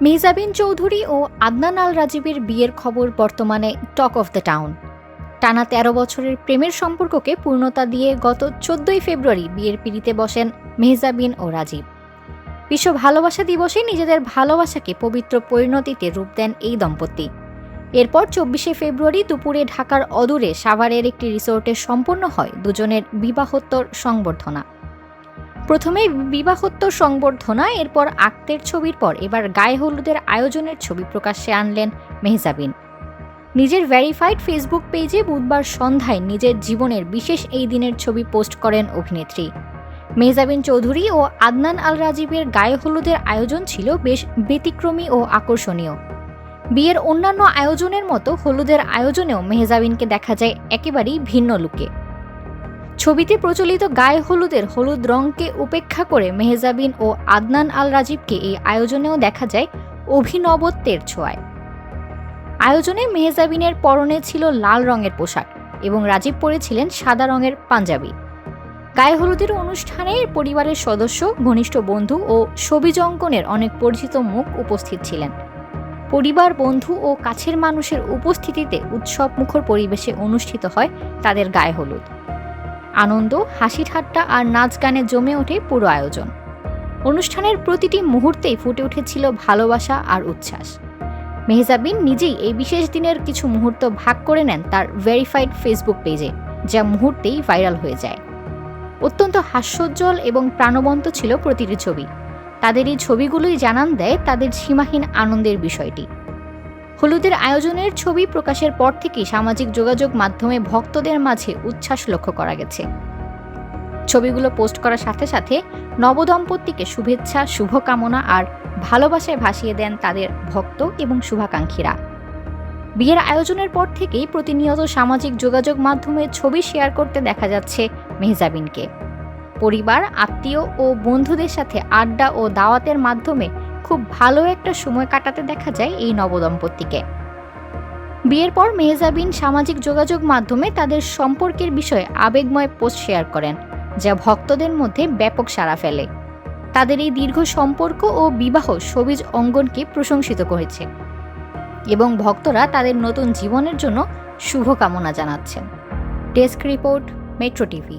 মেহজাবিন চৌধুরী ও আদনান আল রাজীবের বিয়ের খবর বর্তমানে টক অফ দ্য টাউন। টানা তেরো বছরের প্রেমের সম্পর্ককে পূর্ণতা দিয়ে গত চোদ্দই ফেব্রুয়ারি বিয়ের পিড়িতে বসেন মেহজাবিন ও রাজীব। বিশ্ব ভালোবাসা দিবসে নিজেদের ভালোবাসাকে পবিত্র পরিণতিতে রূপ দেন এই দম্পতি। এরপর চব্বিশে ফেব্রুয়ারি দুপুরে ঢাকার অদূরে সাভারের একটি রিসোর্টে সম্পন্ন হয় দুজনের বিবাহোত্তর সংবর্ধনা। প্রথমে বিবাহোত্তর সংবর্ধনা, এরপর আক্তের ছবির পর এবার গায়ে হলুদের আয়োজনের ছবি প্রকাশ্যে আনলেন মেহজাবিন। নিজের ভেরিফাইড ফেসবুক পেজে বুধবার সন্ধ্যায় নিজের জীবনের বিশেষ এই দিনের ছবি পোস্ট করেন অভিনেত্রী। মেহজাবিন চৌধুরী ও আদনান আল রাজীবের গায়ে হলুদের আয়োজন ছিল বেশ ব্যতিক্রমী ও আকর্ষণীয়। বিয়ের অন্যান্য আয়োজনের মতো হলুদের আয়োজনেও মেহজাবিনকে দেখা যায় একেবারেই ভিন্ন লুকে। ছবিতে প্রচলিত গায়ে হলুদের হলুদ রংকে উপেক্ষা করে মেহজাবিন ও আদনান আল রাজীবকে এই আয়োজনেও দেখা যায় অভিনবত্বের ছোঁয়ায়। আয়োজনে মেহজাবিনের পরনে ছিল লাল রঙের পোশাক এবং রাজীব পরেছিলেন সাদা রঙের পাঞ্জাবি। গায়ে হলুদের অনুষ্ঠানে পরিবারের সদস্য, ঘনিষ্ঠ বন্ধু ও ছবিজ অঙ্কনের অনেক পরিচিত মুখ উপস্থিত ছিলেন। পরিবার, বন্ধু ও কাছের মানুষের উপস্থিতিতে উৎসব মুখর পরিবেশে অনুষ্ঠিত হয় তাদের গায়ে হলুদ। আনন্দ হাসি ঠাট্টা আর নাচ গানে জমে ওঠে পুরো আয়োজন। অনুষ্ঠানের প্রতিটি মুহূর্তেই ফুটে উঠেছিল ভালোবাসা আর উচ্ছ্বাস। মেহজাবিন নিজেই এই বিশেষ দিনের কিছু মুহূর্ত ভাগ করে নেন তার ভেরিফাইড ফেসবুক পেজে, যা মুহূর্তেই ভাইরাল হয়ে যায়। অত্যন্ত হাস্যোজ্জ্বল এবং প্রাণবন্ত ছিল প্রতিটি ছবি। তাদের এই ছবিগুলোই জানান দেয় তাদের সীমাহীন আনন্দের বিষয়টি। হলুদের আয়োজনের ছবি প্রকাশের পর থেকেই সামাজিক যোগাযোগ মাধ্যমে ভক্তদের মাঝে উচ্ছ্বাস লক্ষ্য করা গেছে। ছবিগুলো পোস্ট করার সাথে সাথে নবদম্পতিকে শুভেচ্ছা, শুভকামনা আর ভালোবাসায় ভাসিয়ে দেন তাদের ভক্ত এবং শুভাকাঙ্ক্ষীরা। বিয়ের আয়োজনের পর থেকেই প্রতিনিয়ত সামাজিক যোগাযোগ মাধ্যমে ছবি শেয়ার করতে দেখা যাচ্ছে মেহজাবিনকে। পরিবার, আত্মীয় ও বন্ধুদের সাথে আড্ডা ও দাওয়াতের মাধ্যমে খুব ভালো একটা সময় কাটাতে দেখা যায় এই নবদম্পতিকে। বিয়ের পর মেহজাবিন সামাজিক যোগাযোগ মাধ্যমে তাদের সম্পর্কের বিষয়ে আবেগময় পোস্ট শেয়ার করেন, যা ভক্তদের মধ্যে ব্যাপক সাড়া ফেলে। তাদের এই দীর্ঘ সম্পর্ক ও বিবাহ সবিজ অঙ্গনকে প্রশংসিত করেছে এবং ভক্তরা তাদের নতুন জীবনের জন্য শুভকামনা জানাচ্ছেন। Desk report, metro TV.